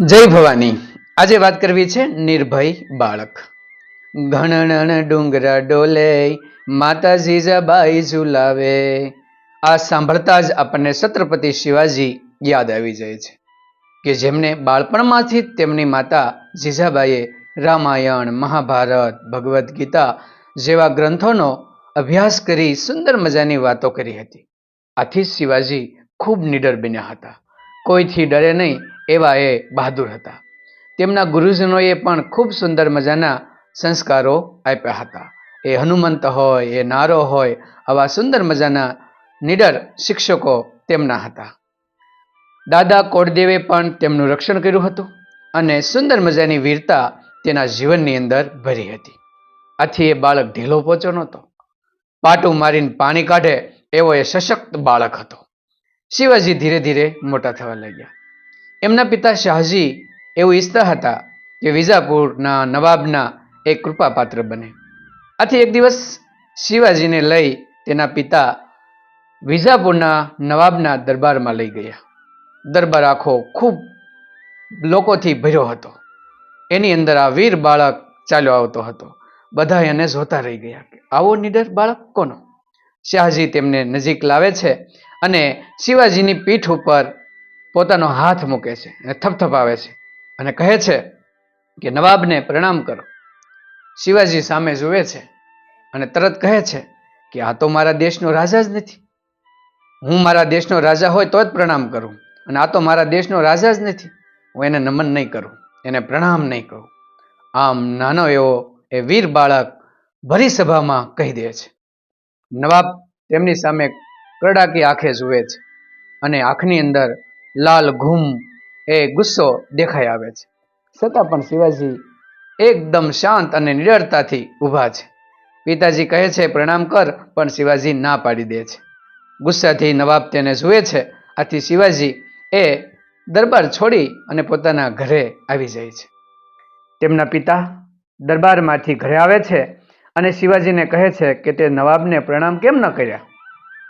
જય ભવાની. આજે વાત કરવી છે નિર્ભય બાળક. ઘણણ ડુંગરા ડોલે માતા જીજાબાઈ ઝુલાવે. આ સાંભળતા જ આપણને છત્રપતિ શિવાજી યાદ આવી જાય છે કે જેમને બાળપણમાંથી તેમની માતા જીજાબાઈએ રામાયણ, મહાભારત ભગવદ્ ગીતા જેવા ગ્રંથોનો અભ્યાસ કરી સુંદર મજાની વાતો કરી હતી. આથી શિવાજી ખૂબ નિડર બન્યા હતા. કોઈથી ડરે નહીં એવા એ બહાદુર હતા. તેમના ગુરુજનોએ પણ ખૂબ સુંદર મજાના સંસ્કારો આપ્યા હતા. એ હનુમંત હોય, એ નારો હોય, આવા સુંદર મજાના નિડર શિક્ષકો તેમના હતા. દાદા કોડદેવે પણ તેમનું રક્ષણ કર્યું હતું અને સુંદર મજાની વીરતા તેના જીવનની અંદર ભરી હતી. આથી એ બાળક ઢીલો પહોંચ્યો નહોતો. પાટું મારીને પાણી કાઢે એવો એ સશક્ત બાળક હતો. શિવાજી ધીરે ધીરે મોટા થવા લાગ્યા. એમના પિતા શાહજી એવું ઈચ્છતા હતા કે વિજાપુરના નવાબના એક કૃપાપાત્ર બને. આથી એક દિવસ શિવાજીને લઈ તેના પિતા વિજાપુરના નવાબના દરબારમાં લઈ ગયા. દરબાર આખો ખૂબ લોકોથી ભર્યો હતો. એની અંદર આ વીર બાળક ચાલ્યો આવતો હતો. બધા એને જોતા રહી ગયા આવો નિડર બાળક કોનો? શાહજી તેમને નજીક લાવે છે અને શિવાજીની પીઠ ઉપર પોતાનો હાથ મૂકે છે અને થપથપાવે છે અને કહે છે કે નવાબને પ્રણામ કરો. શિવાજી સામે જુએ છે અને તરત કહે છે કે આ તો મારા દેશનો રાજા જ નથી. હું મારા દેશનો રાજા હોય તો જ પ્રણામ કરું અને આ તો મારા દેશનો રાજા જ નથી. હું એને નમન નહીં કરું, એને પ્રણામ નહીં કરું. આમ નાનો એવો એ વીર બાળક ભરી સભામાં કહી દે છે. નવાબ તેમની સામે કરડાકી આંખે જુએ છે અને આંખની અંદર લાલ ઘૂમ એ ગુસ્સો દેખાઈ આવે છે. છતાં પણ શિવાજી એકદમ શાંત અને નિડરતાથી ઊભા છે. પિતાજી કહે છે પ્રણામ કર પણ શિવાજી ના પાડી દે છે. ગુસ્સાથી નવાબ તેને જુએ છે. આથી શિવાજી એ દરબાર છોડી અને પોતાના ઘરે આવી જાય છે. તેમના પિતા દરબારમાંથી ઘરે આવે છે અને શિવાજીને કહે છે કે તે નવાબને પ્રણામ કેમ ન કર્યા?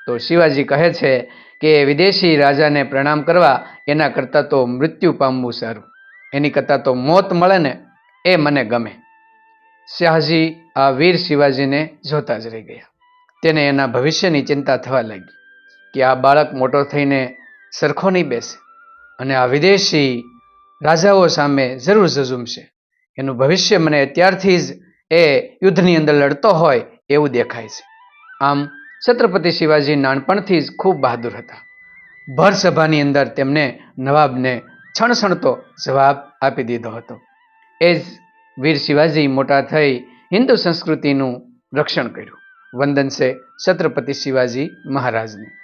તો શિવાજી કહે છે કે વિદેશી રાજાને પ્રણામ કરવા એના કરતાં તો મૃત્યુ પામવું સારું. એની કરતાં તો મોત મળે ને એ મને ગમે. શાહજી આ વીર શિવાજીને જોતા જ રહી ગયા. તેને એના ભવિષ્યની ચિંતા થવા લાગી કે આ બાળક મોટો થઈને સરખો નહીં બેસે અને આ વિદેશી રાજાઓ સામે જરૂર ઝઝુમશે. એનું ભવિષ્ય મને ત્યારથી જ એ યુદ્ધની અંદર લડતો હોય એવું દેખાય છે. આમ છત્રપતિ શિવાજી નાનપણથી જ ખૂબ બહાદુર હતા. ભરસભાની અંદર તેમને નવાબને છણછણતો જવાબ આપી દીધો હતો. એ જ વીર શિવાજી મોટા થઈ હિન્દુ સંસ્કૃતિનું રક્ષણ કર્યું. વંદન છે છત્રપતિ શિવાજી મહારાજને.